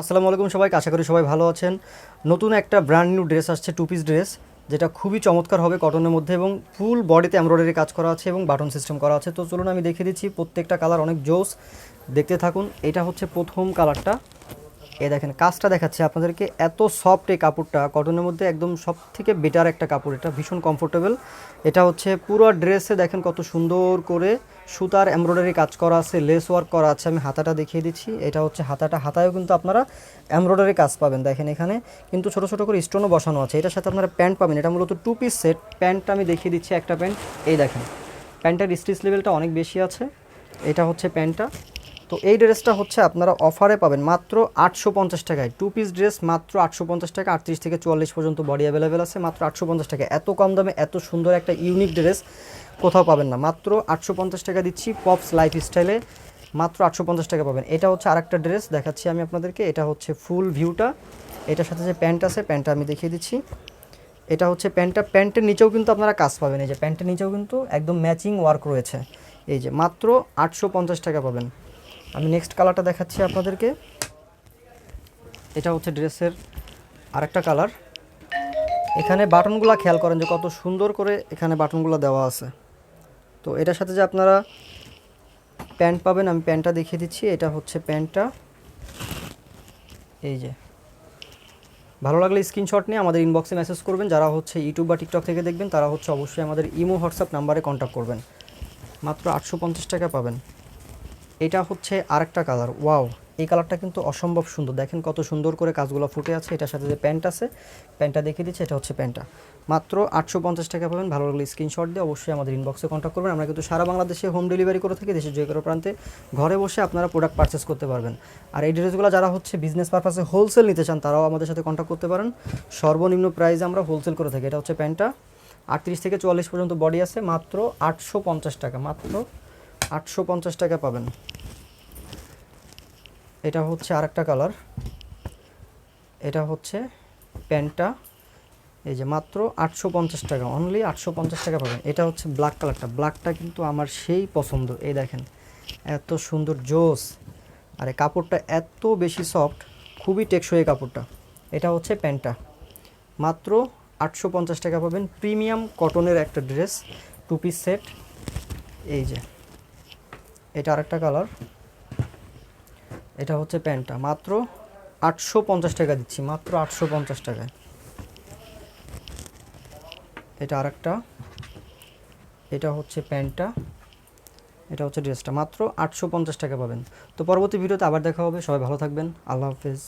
আসসালামু আলাইকুম সবাইকে, আশা করি সবাই ভালো আছেন। নতুন একটা ব্র্যান্ড নিউ ড্রেস আসছে টু পিস ড্রেস যেটা খুবই চমৎকার হবে কটনের মধ্যে এবং ফুল বডিতে এমব্রয়ডারি কাজ করা আছে এবং বাটন সিস্টেম করা আছে। তো চলুন আমি দেখিয়ে দিচ্ছি, প্রত্যেকটা কালার অনেক জোস, দেখতে থাকুন, এটা হচ্ছে প্রথম কালারটা এ দেখেন, কাজটা দেখাচ্ছে আপনাদেরকে, এত সফট এই কাপড়টা কটনের মধ্যে একদম সব থেকে বেটার একটা কাপড়, এটা ভীষণ কমফোর্টেবল এটা হচ্ছে পুরো ড্রেসে দেখেন কত সুন্দর করে সুতার এমব্রয়ডারি কাজ করা আছে লেস ওয়ার্ক করা আছে, আমি হাতাটা দেখিয়ে দিচ্ছি। এটা হচ্ছে হাতাটা, হাতায়ও কিন্তু আপনারা এমব্রয়ডারি কাজ পাবেন, দেখেন এখানে। কিন্তু ছোট ছোট করে স্টোনও বসানো আছে, এটার সাথে আপনারা প্যান্ট পাবেন, এটা মূলত টু পিস সেট প্যান্টটা আমি দেখিয়ে দিচ্ছি একটা প্যান্ট এই দেখেন। প্যান্টের স্টিচ লেভেলটা অনেক বেশি আছে, এটা হচ্ছে প্যান্টটা তো এই ড্রেসটা হচ্ছে আপনারা অফারে পাবেন মাত্র আটশো পঞ্চাশ টাকায়। টু পিস ড্রেস মাত্র আটশো পঞ্চাশ টাকা, আটত্রিশ থেকে চুয়াল্লিশ পর্যন্ত বডি অ্যাভেলেবেল আছে, মাত্র আটশো পঞ্চাশ টাকা। এত কম দামে এত সুন্দর একটা ইউনিক ড্রেস কোথাও পাবেন না। মাত্র আটশো পঞ্চাশ টাকা দিচ্ছি পপস লাইফ স্টাইলে মাত্র আটশো পঞ্চাশ টাকা পাবেন। এটা হচ্ছে আরেকটা ড্রেস দেখাচ্ছি আমি আপনাদেরকে। এটা হচ্ছে ফুল ভিউটা এটার সাথে যে প্যান্ট আছে প্যান্টটা আমি দেখিয়ে দিচ্ছি। এটা হচ্ছে প্যান্টটা প্যান্টের নিচেও কিন্তু আপনারা কাজ পাবেন। এই যে প্যান্টের নিচেও কিন্তু একদম ম্যাচিং ওয়ার্ক রয়েছে। এই যে মাত্র আটশো পঞ্চাশ টাকা পাবেন। আমি নেক্সট কালারটা দেখাচ্ছি আপনাদেরকে। এটা হচ্ছে ড্রেসের আরেকটা কালার এখানে বাটনগুলো খেয়াল করেন যে কত সুন্দর করে এখানে বাটনগুলো দেওয়া আছে। তো এটার সাথে যে আপনারা প্যান্ট পাবেন, আমি প্যান্টটা দেখিয়ে দিচ্ছি। এটা হচ্ছে প্যান্টটা। এই যে। ভালো লাগলে স্ক্রিনশট নিয়ে আমাদের ইনবক্সে মেসেজ করবেন। যারা হচ্ছে ইউটিউব বা টিকটক থেকে দেখবেন, তারা হচ্ছে অবশ্যই আমাদের ইমো হোয়াটসঅ্যাপ নাম্বারে কন্ট্যাক্ট করবেন। মাত্র আটশো পঞ্চাশ টাকা পাবেন। এটা হচ্ছে আরেকটা কালার। ওয়াও, এই কালারটা কিন্তু অসম্ভব সুন্দর। দেখেন কত সুন্দর করে কাজগুলো ফুটে আছে। এটার সাথে যে প্যান্ট আছে, প্যান্টটা দেখিয়ে দিচ্ছে, এটা হচ্ছে প্যান্টটা। মাত্র আটশো পঞ্চাশ টাকা পাবেন। ভালো লাগলে স্ক্রিনশট দিয়ে অবশ্যই আমাদের ইনবক্সে কন্ট্যাক্ট করবেন। আমরা কিন্তু সারা বাংলাদেশে হোম ডেলিভারি করে থাকি, দেশের যে কোনো প্রান্তে। ঘরে বসে আপনারা প্রোডাক্ট পারচেস করতে পারবেন। আর এই ড্রেসগুলো যারা হচ্ছে বিজনেস পারপাসে হোলসেল নিতে চান, তারাও আমাদের সাথে কন্ট্যাক্ট করতে পারেন। সর্বনিম্ন প্রাইসে আমরা হোলসেল করে থাকি। এটা হচ্ছে প্যান্টটা। আটত্রিশ থেকে চুয়াল্লিশ পর্যন্ত বডি আছে, মাত্র আটশো পঞ্চাশ টাকা, মাত্র আটশো পঞ্চাশ টাকা পাবেন। এটা হচ্ছে আরেকটা কালার। এটা হচ্ছে প্যান্টটা। এই যে মাত্র আটশো পঞ্চাশ টাকা অনলি আটশো পঞ্চাশ টাকা পাবেন। এটা হচ্ছে ব্ল্যাক কালারটা। ব্ল্যাকটা কিন্তু আমার সেই পছন্দ। এই দেখেন, এত সুন্দর জোস। আর এই কাপড়টা এত বেশি সফট খুবই টেকসই কাপড়টা। এটা হচ্ছে প্যান্টটা। মাত্র আটশো পঞ্চাশ টাকা পাবেন। প্রিমিয়াম কটনের একটা ড্রেস টু পিস সেট এই যে। এটা আরেকটা কালার এটা হচ্ছে প্যান্টটা। মাত্র আটশো পঞ্চাশ টাকা দিচ্ছি, মাত্র আটশো পঞ্চাশ টাকায়। এটা আরেকটা। এটা হচ্ছে প্যান্টটা। এটা হচ্ছে ড্রেসটা। মাত্র আটশো পঞ্চাশ টাকা পাবেন। তো পরবর্তী ভিডিওতে আবার দেখা হবে। সবাই ভালো থাকবেন। আল্লাহ হাফেজ।